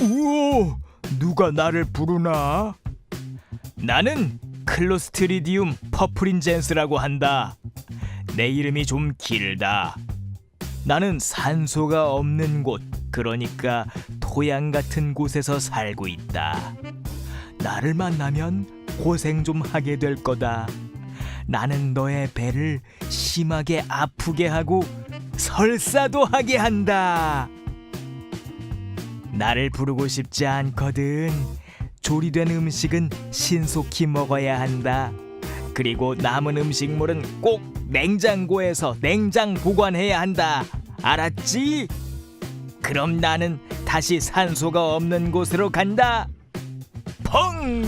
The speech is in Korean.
우와, 누가 나를 부르나? 나는 클로스트리디움 퍼프린젠스라고 한다. 내 이름이 좀 길다. 나는 산소가 없는 곳, 그러니까 토양 같은 곳에서 살고 있다. 나를 만나면 고생 좀 하게 될 거다. 나는 너의 배를 심하게 아프게 하고 설사도 하게 한다. 나를 부르고 싶지 않거든. 조리된 음식은 신속히 먹어야 한다. 그리고 남은 음식물은 꼭 냉장고에서 냉장 보관해야 한다. 알았지? 그럼 나는 다시 산소가 없는 곳으로 간다. 펑!